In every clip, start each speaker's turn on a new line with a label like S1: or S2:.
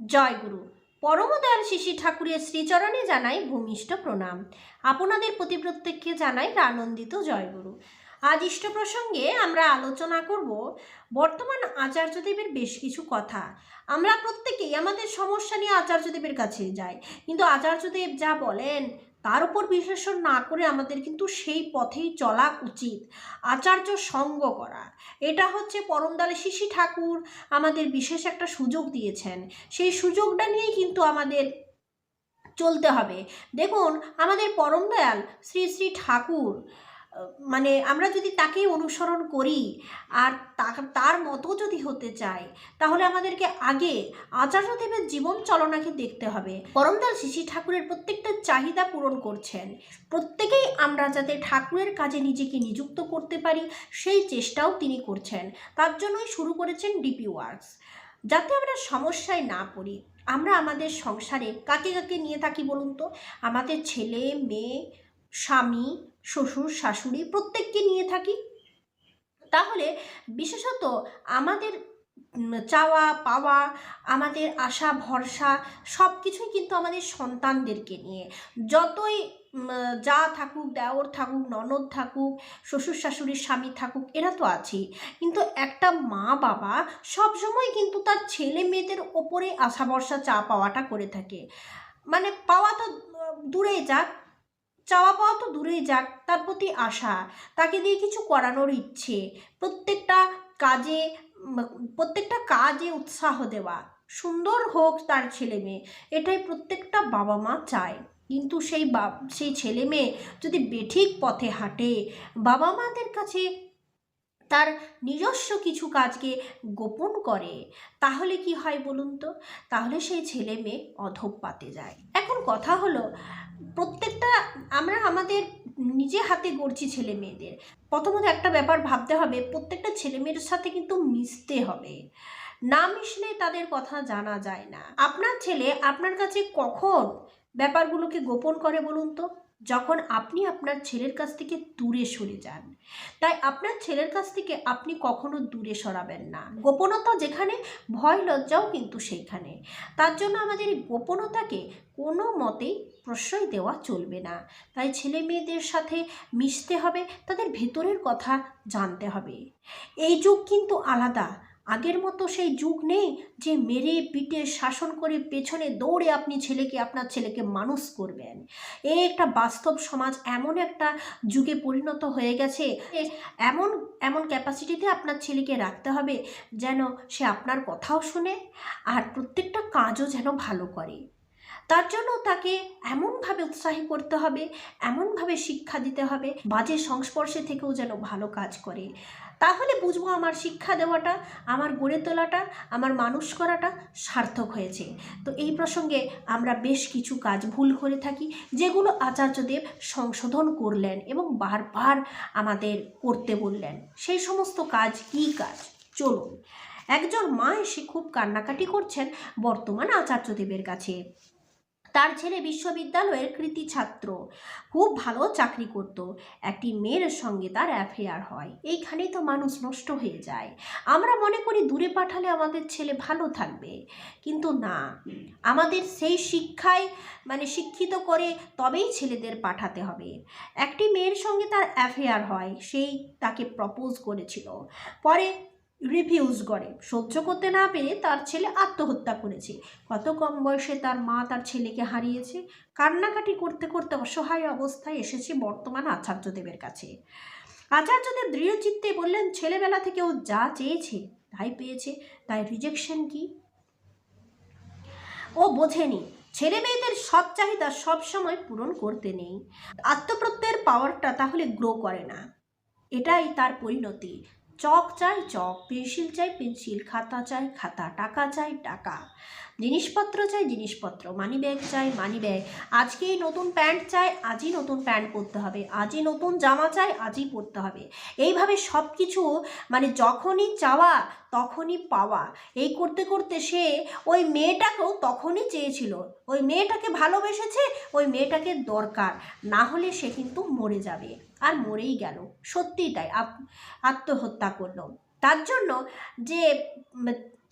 S1: জয় গুরু। পরমদয়াল শিশি ঠাকুরের শ্রীচরণে জানাই ভূমিষ্ঠ প্রণাম। আপনাদের প্রতি প্রত্যেককে জানাই আনন্দিত জয়গুরু আজ ইষ্ট প্রসঙ্গে আমরা আলোচনা করব বর্তমান আচার্যদেবের বেশ কিছু কথা। আমরা প্রত্যেকেই আমাদের সমস্যা নিয়ে আচার্যদেবের কাছে যাই। কিন্তু আচার্যদেব যা বলেন তার উপর বিশ্লেষণ না করে আমাদের কিন্তু সেই পথেই চলা উচিত। আচার্য সঙ্গ করা। এটা হচ্ছে পরমদালে শিশি ঠাকুর আমাদের বিশেষ একটা সুযোগ দিয়েছেন। সেই সুযোগটা নিয়েই কিন্তু আমাদের চলতে হবে। দেখুন, আমাদের পরম দয়াল শ্রী শ্রী ঠাকুর মানে আমরা যদি তাকে অনুসরণ করি আর তার মতো যদি হতে চাই, তাহলে আমাদেরকে আগে আচার্যদেবের জীবন চলনাকে দেখতে হবে। পরমদয়াল শিশি ঠাকুরের প্রত্যেকটা চাহিদা পূরণ করছেন। প্রত্যেকেই আমরা যাতে ঠাকুরের কাজে নিজেকে নিযুক্ত করতে পারি, সেই চেষ্টাও তিনি করছেন। তার জন্যই শুরু করেছেন ডিপি ওয়ার্কস। যাতে আমরা সমস্যায় না পড়ি, আমরা আমাদের সংসারে কাকে কাকে নিয়ে থাকি বলুন তো? আমাদের ছেলে, মেয়ে, স্বামী শ্বশুর, শাশুড়ি প্রত্যেককে নিয়ে থাকি। তাহলে বিশেষত আমাদের চাওয়া, পাওয়া, আমাদের আশা, ভরসা সব কিছুই কিন্তু আমাদের সন্তানদেরকে নিয়ে। যতই যা থাকুক, দেওর থাকুক, ননদ থাকুক, শ্বশুর, শাশুড়ির স্বামী থাকুক, এরা তো আছেই। কিন্তু একটা মা বাবা সবসময় কিন্তু তার ছেলে মেয়েদের ওপরে আশা ভরসা চা পাওয়াটা করে থাকে। মানে পাওয়া তো দূরেই যাক চাওয়া পাওয়া তো দূরেই যাক, তার প্রতি আশা। তাকে দিয়ে কিছু করানোর ইচ্ছে। প্রত্যেকটা কাজে প্রত্যেকটা কাজে উৎসাহ দেওয়া। সুন্দর হোক তার ছেলে মেয়ে, এটাই প্রত্যেকটা বাবা মা চায়। কিন্তু সেই বা, সেই ছেলে মেয়ে যদি বেঠিক পথে হাঁটে, বাবা মাদের কাছে তার নিজস্ব কিছু কাজকে গোপন করে, তাহলে কি হয় বলুন তো? তাহলে সেই ছেলে মেয়ে অধঃপাতে যায়। এখন কথা হলো প্রত্যেকটা, আমরা আমাদের নিজে হাতে গড়ছি ছেলে মেয়েদের। প্রথমত একটা ব্যাপার ভাবতে হবে, প্রত্যেকটা ছেলে মেয়ের সাথে কিন্তু মিশতে হবে। না মিশলে তাদের কথা জানা যায় না। আপনার ছেলে আপনার কাছে কখন ব্যাপারগুলোকে গোপন করে বলুন তো? যখন আপনি আপনার ছেলের কাছ থেকে দূরে সরে যান, তাই আপনার ছেলের কাছ থেকে আপনি কখনো দূরে সরাবেন না। গোপনতা যেখানে, ভয় লজ্জাও কিন্তু সেইখানে। তার জন্য আমাদের গোপনতাকে কোনো মতেই প্রশ্রয় দেওয়া চলবে না। তাই ছেলে মেয়েদের সাথে মিশতে হবে, তাদের ভেতরের কথা জানতে হবে। এই যুগ কিন্তু আলাদা। আগের মতো সেই যুগ নেই যে মেরে, পিটে, শাসন করে পেছনে দৌড়ে আপনি ছেলেকে, আপনার ছেলেকে মানুষ করবেন। এই একটা বাস্তব সমাজ, এমন একটা যুগে পরিণত হয়ে গেছে এমন এমন ক্যাপাসিটিতে আপনার ছেলেকে রাখতে হবে যেন সে আপনার কথাও শুনে আর প্রত্যেকটা কাজও যেন ভালো করে। তার জন্য তাকে এমনভাবে উৎসাহী করতে হবে, এমনভাবে শিক্ষা দিতে হবে, বাজে সংস্পর্শে থেকেও যেন ভালো কাজ করে। তাহলে বুঝব আমার শিক্ষা দেওয়াটা, আমার গড়ে তোলাটা, আমার মানুষ করাটা সার্থক হয়েছে। তো এই প্রসঙ্গে আমরা বেশ কিছু কাজ ভুল করে থাকি, যেগুলো আচার্যদেব সংশোধন করলেন এবং বারবার আমাদের করতে বললেন। সেই সমস্ত কাজ কী কাজ? চলুন। একজন মা এসে খুব কান্নাকাটি করছেন বর্তমান আচার্যদেবের কাছে। তার ছেলে বিশ্ববিদ্যালয়ের কৃতি ছাত্র। খুব ভালো চাকরি করত। একটি মেয়ের সঙ্গে তার অ্যাফেয়ার হয়। এইখানেই তো মানুষ নষ্ট হয়ে যায়। আমরা মনে করি দূরে পাঠালে আমাদের ছেলে ভালো থাকবে। কিন্তু না। আমাদের সেই শিক্ষায় মানে শিক্ষিত করে তবেই ছেলেদের পাঠাতে হবে। একটি মেয়ের সঙ্গে তার অ্যাফেয়ার হয়। সেই তাকে প্রপোজ করেছিল। পরে রিফিউজ করে। সহ্য করতে না পেরে তার ছেলে আত্মহত্যা করেছে। কত কম বয়সে তার মা তার ছেলেকে হারিয়েছে? কান্নাকাটি করতে করতে অসহায় অবস্থায় এসেছে বর্তমান আচার্যদেবের কাছে। আচার্যদেব দৃঢ় চিত্তে বললেন, ছেলেবেলা থেকে ও যা চেয়েছে তাই পেয়েছে, তাই রিজেকশন কি? ও বোঝেনি, ছেলে মেয়েদের সব চাহিদা সব সময় পূরণ করতে নেই। আত্মপ্রত্যয়ের পাওয়ারটা তাহলে গ্রো করে না। এটাই তার পরিণতি। চক চাই চক, পেন্সিল চাই পেন্সিল, খাতা চাই খাতা, টাকা চাই টাকা। জিনিসপত্র চাই জিনিসপত্র মানি ব্যাগ চাই মানি ব্যাগ আজকেই নতুন প্যান্ট চাই, আজই নতুন প্যান্ট পরতে হবে। আজই নতুন জামা চাই, আজই পরতে হবে। এইভাবে সব কিছু মানে যখনই চাওয়া, তখনই পাওয়া। এই করতে করতে সে ওই মেয়েটাকেও তখনই চেয়েছিল। ওই মেয়েটাকে ভালোবেসেছে, ওই মেয়েটাকে দরকার। না হলে সে কিন্তু মরে যাবে। আর মরেই গেল। সত্যিই তাই আত্মহত্যা করল। তার জন্য যে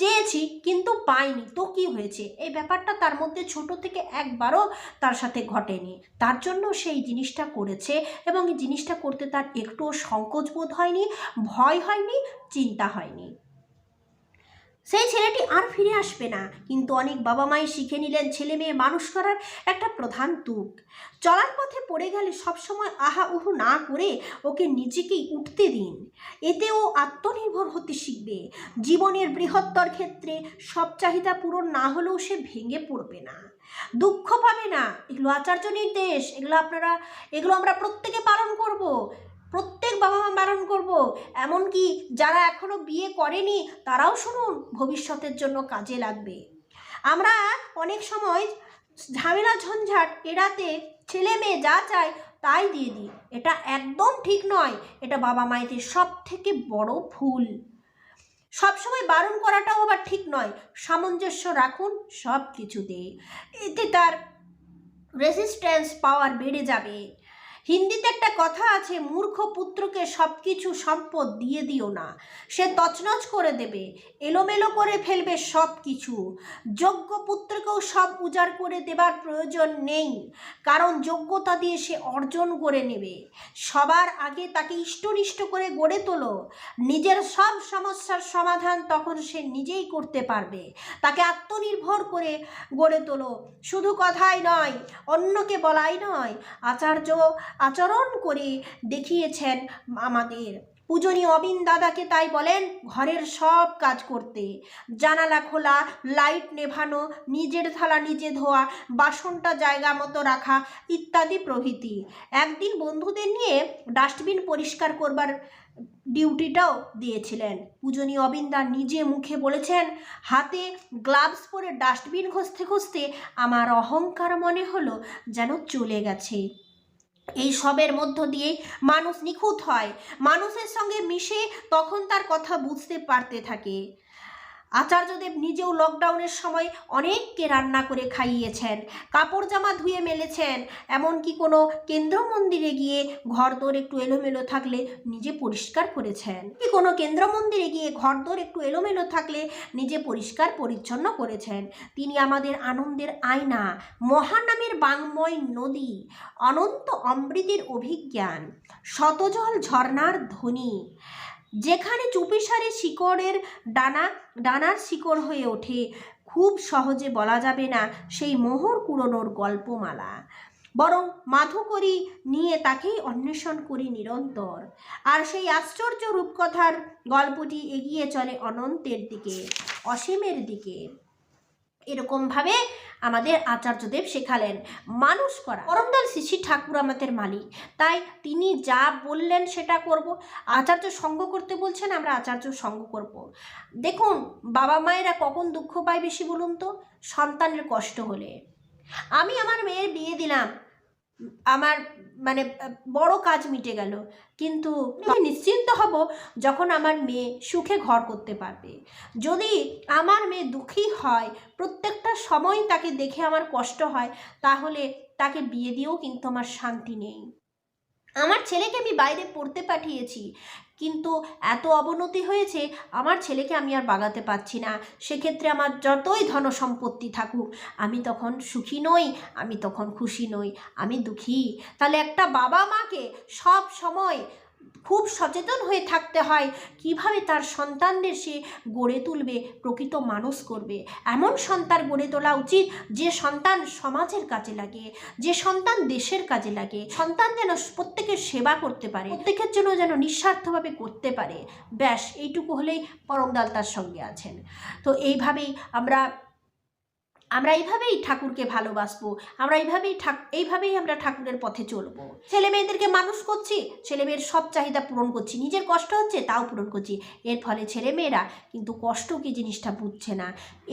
S1: চেয়েছি কিন্তু পাইনি। তো কি হয়েছে? এই ব্যাপারটা তার মধ্যে ছোট থেকে একবারও তার সাথে ঘটেনি। তার জন্য সেই জিনিসটা করেছে এবং এই জিনিসটা করতে তার একটুও সংকোচ বোধ হয়নি, ভয় হয়নি, চিন্তা হয়নি। সেই ছেলেটি আর ফিরে আসবে না। কিন্তু অনেক বাবা মাই শিখে নিলেন ছেলে মেয়ে মানুষ করার একটা প্রধান তুক। চলার পথে পড়ে গেলে সবসময় আহা উহু না করে ওকে নিজেকেই উঠতে দিন। এতে ও আত্মনির্ভর হতে শিখবে। জীবনের বৃহত্তর ক্ষেত্রে সব চাহিদা পূরণ না হলেও সে ভেঙে পড়বে না। দুঃখ পাবে না। এগুলো আচার্য নির্দেশ। এগুলো আপনারা এগুলো আমরা প্রত্যেকে পালন করব। প্রত্যেক বাবা মা বারণ করব। এমনকি যারা এখনও বিয়ে করেনি, তারাও শুনুন, ভবিষ্যতের জন্য কাজে লাগবে। আমরা অনেক সময় ঝামেলা, ঝঞ্ঝাট এড়াতে ছেলে মেয়ে যা চায় তাই দিয়ে দিই। এটা একদম ঠিক নয়। এটা বাবা মায়েদের সব থেকে বড় ভুল। সবসময় বারণ করাটাও আবার ঠিক নয়। সামঞ্জস্য রাখুন সব কিছুতে এতে তার রেসিস্ট্যান্স পাওয়ার বেড়ে যাবে। হিন্দিতে একটা কথা আছে, মূর্খ পুত্রকে সব কিছু সম্পদ দিয়ে দিও না। সে তছনছ করে দেবে, এলোমেলো করে ফেলবে সব কিছু যোগ্য পুত্রকেও সব উজাড় করে দেবার প্রয়োজন নেই, কারণ যোগ্যতা দিয়ে সে অর্জন করে নেবে। সবার আগে তাকে ইষ্টনিষ্ট করে গড়ে তোলো। নিজের সব সমস্যার সমাধান তখন সে নিজেই করতে পারবে। তাকে আত্মনির্ভর করে গড়ে তোলো। শুধু কথাই নয়, অন্যকে বলাই নয়, আচার্য আচরণ করে দেখিয়েছেন আমাদের। পূজনীয় অবিন দাদাকে তাই বলেন, ঘরের সব কাজ করতে। জানালা খোলা, লাইট নেভানো, নিজের থালা নিজে ধোয়া, বাসনটা জায়গা মতো রাখা ইত্যাদি প্রভৃতি। একদিন বন্ধুদের নিয়ে ডাস্টবিন পরিষ্কার করবার ডিউটিটাও দিয়েছিলেন। পূজনীয় অবিন্দা নিজে মুখে বলেছেন, হাতে গ্লাভস পরে ডাস্টবিন ঘষতে ঘষতে আমার অহংকার মনে হলো যেন চলে গেছে। এই সবের মধ্য দিয়ে মানুষ নিখুঁত হয়। মানুষের সঙ্গে মিশে তখন তার কথা বুঝতে পারতে থাকে। আচার্যদেব নিজেও লকডাউনের সময় অনেককে রান্না করে খাইয়েছেন কাপড় জামা ধুয়ে মেলেছেন, এমনকি কোনো কেন্দ্র মন্দিরে গিয়ে ঘরদোর একটু এলোমেলো থাকলে নিজে পরিষ্কার করেছেন। কি কোনো কেন্দ্র মন্দিরে গিয়ে ঘরদোর একটু এলোমেলো থাকলে নিজে পরিষ্কার পরিচ্ছন্ন করেছেন। তিনি আমাদের আনন্দের আয়না, মহানামের বাংময় নদী, অনন্ত অমৃতের অভিজ্ঞান, শতজল ঝর্ণার ধ্বনি যেখানে চুপিসারে শিকড়ের ডানা, ডানার শিকড় হয়ে ওঠে। খুব সহজে বলা যাবে না সেই মোহর কুড়োনোর গল্পমালা। বরং মাধুকরী নিয়ে তাকেই অন্বেষণ করি নিরন্তর। আর সেই আশ্চর্য রূপকথার গল্পটি এগিয়ে চলে অনন্তের দিকে, অসীমের দিকে। এরকমভাবে আমাদের আচার্যদেব শেখালেন। মানুষ করা। করমদাল শিশি ঠাকুর আমাদের মালিক। তাই তিনি যা বললেন সেটা করব। আচার্য সঙ্গ করতে বলছেন, আমরা আচার্য সঙ্গ করব। দেখুন, বাবা মায়েরা কখন দুঃখ পায় বেশি বলুন তো? সন্তানের কষ্ট হলে। আমি আমার মেয়ের বিয়ে দিলাম। আমার মানে বড় কাজ মিটে গেল। কিন্তু আমি নিশ্চিন্ত হব যখন আমার মেয়ে সুখে ঘর করতে পারবে। যদি আমার মেয়ে দুঃখী হয়, প্রত্যেকটা সময় তাকে দেখে আমার কষ্ট হয়, তাহলে তাকে বিয়ে দিয়েও কিন্তু আমার শান্তি নেই। আমার ছেলেকে আমি বাইরে পড়তে পাঠিয়েছি। কিন্তু এত অবনতি হয়েছে, আমার ছেলেকে আমি আর বাগাতে পারছি না। সেক্ষেত্রে আমার যতই ধন সম্পত্তি থাকুক, আমি তখন সুখী নই, আমি তখন খুশি নই, আমি দুঃখী। তাহলে একটা বাবা মাকে সব সময় খুব সচেতন হয়ে থাকতে হয়। কীভাবে তার সন্তানদের সে গড়ে তুলবে, প্রকৃত মানুষ করবে? এমন সন্তান গড়ে তোলা উচিত যে সন্তান সমাজের কাজে লাগে, যে সন্তান দেশের কাজে লাগে। সন্তান যেন প্রত্যেকের সেবা করতে পারে, প্রত্যেকের জন্য যেন নিঃস্বার্থভাবে করতে পারে। ব্যাস, এইটুকু হলেই পরমদাল তার সঙ্গে আছেন। তো এইভাবেই আমরা আমরা এইভাবেই ঠাকুরকে ভালোবাসবো, আমরা এইভাবেই এইভাবেই আমরা ঠাকুরের পথে চলবো। ছেলে মেয়েদেরকে মানুষ করছি, ছেলে মেয়ের সব চাহিদা পূরণ করছি, নিজের কষ্ট হচ্ছে তাও পূরণ করছি। এর ফলে ছেলে মেয়েরা কিন্তু কষ্ট কি জিনিসটা বুঝছে না।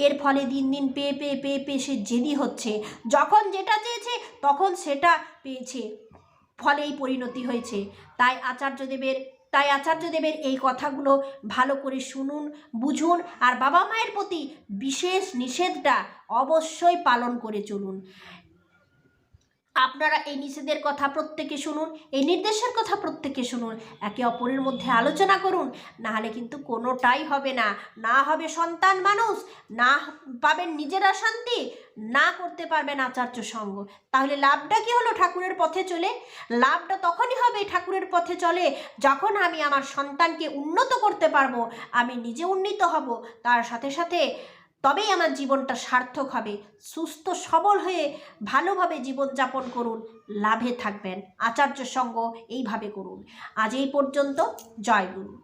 S1: এর ফলে দিন দিন পেয়ে পেয়ে পেয়ে পেয়ে সে জেদি হচ্ছে। যখন যেটা চেয়েছে তখন সেটা পেয়েছে ফলে এই পরিণতি হয়েছে। তাই আচার্যদেবের তাই আচার্যদেবের এই কথাগুলো ভালো করে শুনুন, বুঝুন আর বাবা মায়ের প্রতি বিশেষ নিষেধটা অবশ্যই পালন করে চলুন। আপনারা এই নিষেধের কথা প্রত্যেকে শুনুন, এই নির্দেশের কথা প্রত্যেকে শুনুন, একে অপরের মধ্যে আলোচনা করুন না হলে কিন্তু কোনোটাই হবে না। না হবে সন্তান মানুষ, না পাবেন নিজেরা শান্তি না করতে পারবেন আচার্য সঙ্গ। তাহলে লাভটা কি হলো ঠাকুরের পথে চলে? লাভটা তখনই হবে ঠাকুরের পথে চলে যখন আমি আমার সন্তানকে উন্নত করতে পারব, আমি নিজে উন্নীত হব। তার সাথে সাথে তবেই আমার জীবনটা সার্থক হবে, সুস্থ, সবল হয়ে ভালোভাবে জীবনযাপন করুন, লাভে থাকবেন। আচার্য সঙ্গ এইভাবে করুন। আজ এই পর্যন্ত, জয় গুরু।